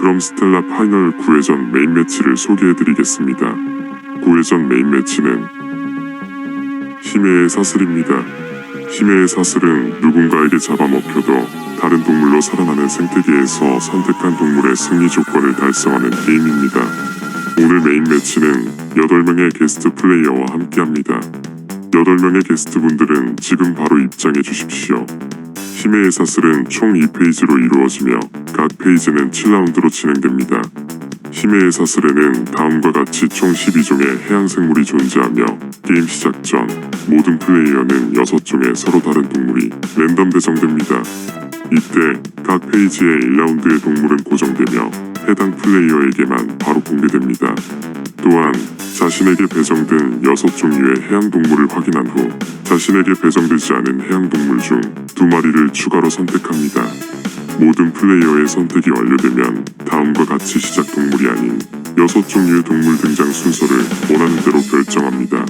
그럼 스텔라 파이널 9회전 메인 매치를 소개해드리겠습니다. 9회전 메인 매치는 힘의 사슬입니다. 힘의 사슬은 누군가에게 잡아먹혀도 다른 동물로 살아나는 생태계에서 선택한 동물의 승리 조건을 달성하는 게임입니다. 오늘 메인 매치는 8명의 게스트 플레이어와 함께합니다. 8명의 게스트분들은 지금 바로 입장해 주십시오. 힘의 사슬은 총 2페이지로 이루어지며 각 페이지는 7라운드로 진행됩니다. 힘의 사슬에는 다음과 같이 총 12종의 해양 생물이 존재하며 게임 시작 전 모든 플레이어는 6종의 서로 다른 동물이 랜덤 배정됩니다. 이때 각 페이지의 1라운드의 동물은 고정되며 해당 플레이어에게만 바로 공개됩니다. 또한 자신에게 배정된 6종류의 해양 동물을 확인한 후 자신에게 배정되지 않은 해양 동물 중 두 마리를 추가로 선택합니다. 모든 플레이어의 선택이 완료되면 다음과 같이 시작 동물이 아닌 6종류의 동물 등장 순서를 원하는 대로 결정합니다.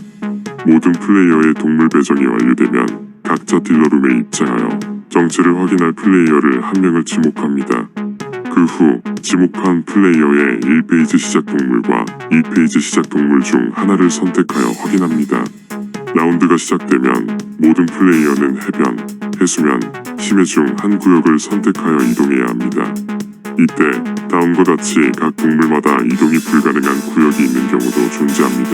모든 플레이어의 동물 배정이 완료되면 각자 딜러룸에 입장하여 정체를 확인할 플레이어를 한 명을 지목합니다. 그 후 지목한 플레이어의 1페이지 시작 동물과 2페이지 시작 동물 중 하나를 선택하여 확인합니다. 라운드가 시작되면 모든 플레이어는 해변, 해수면, 심해 중 한 구역을 선택하여 이동해야 합니다. 이때 다음과 같이 각 동물마다 이동이 불가능한 구역이 있는 경우도 존재합니다.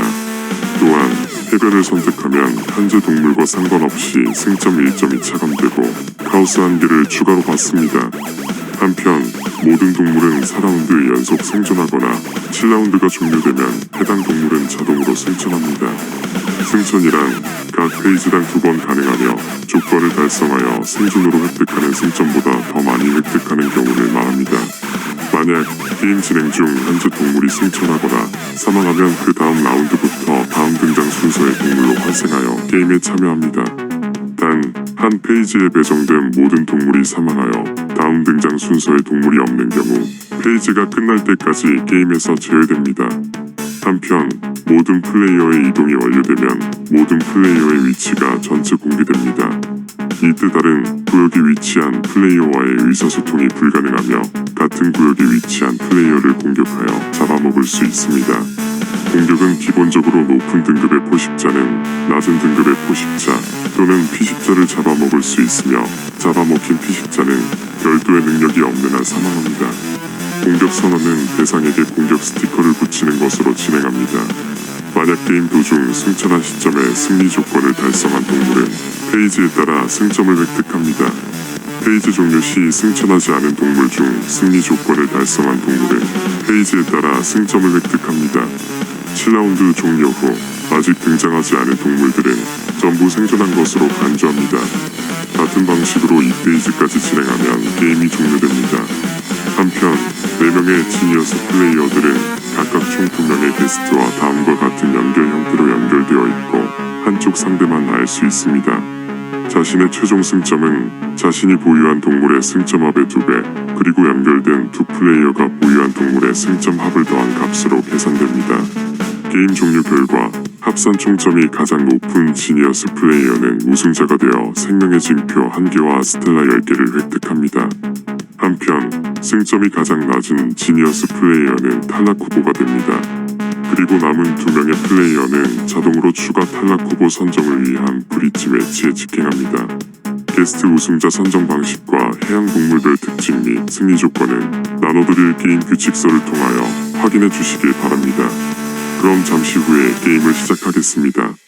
또한 해변을 선택하면 현재 동물과 상관없이 승점 1점이 차감되고 카오스 한 개를 추가로 받습니다. 한편 모든 동물은 4라운드 연속 생존하거나 7라운드가 종료되면 해당 동물은 자동으로 승천합니다. 승천이란 각 페이지당 두 번 가능하며 조건을 달성하여 생존으로 획득하는 승점보다 더 많이 획득하는 경우를 말합니다. 만약 게임 진행 중 현재 동물이 승천하거나 사망하면 그 다음 라운드부터 다음 등장 순서의 동물로 환생하여 게임에 참여합니다. 단 한 페이지에 배정된 모든 동물이 사망하여 다음 등장 순서의 동물이 없는 경우 페이지가 끝날 때까지 게임에서 제외됩니다. 한편 모든 플레이어의 이동이 완료되면 모든 플레이어의 위치가 전체 공개됩니다. 이뜻 아른 구역에 위치한 플레이어와의 의사소통이 불가능하며 같은 구역에 위치한 플레이어를 공격하여 잡아먹을 수 있습니다. 공격은 기본적으로 높은 등급의 포식자는 낮은 등급의 포식자 또는 피식자를 잡아먹을 수 있으며 피식자는 별도의 능력이 없는 한 사망합니다. 공격 선언은 대상에게 공격 스티커를 붙이는 것으로 진행합니다. 만약 게임 도중 승천한 시점에 승리 조건을 달성한 동물은 페이지에 따라 승점을 획득합니다. 페이지 종료 시 승천하지 않은 동물 중 승리 조건을 달성한 동물은 페이지에 따라 승점을 획득합니다. 7라운드 종료 후 아직 등장하지 않은 동물들은 전부 생존한 것으로 간주합니다. 같은 방식으로 2페이지까지 진행하면 게임이 종료됩니다. 한편 4명의 지니어스 플레이어들은 각각 총 2명의 게스트와 다음과 같은 연결 형태로 연결되어 있고 한쪽 상대만 알 수 있습니다. 자신의 최종 승점은 자신이 보유한 동물의 승점 합의 2배 그리고 연결된 두 플레이어가 보유한 동물의 승점 합을 더한 값으로 계산됩니다. 게임 종료 결과 합산 총점이 가장 높은 지니어스 플레이어는 우승자가 되어 생명의 징표 1개와 스텔라 10개를 획득합니다. 한편 승점이 가장 낮은 지니어스 플레이어는 탈락 후보가 됩니다. 그리고 남은 두 명의 플레이어는 자동으로 추가 탈락 후보 선정을 위한 브릿지 매치에 직행합니다. 게스트 우승자 선정 방식과 해양 동물별 특징 및 승리 조건은 나눠드릴 게임 규칙서를 통하여 확인해 주시길 바랍니다. 그럼 잠시 후에 게임을 시작하겠습니다.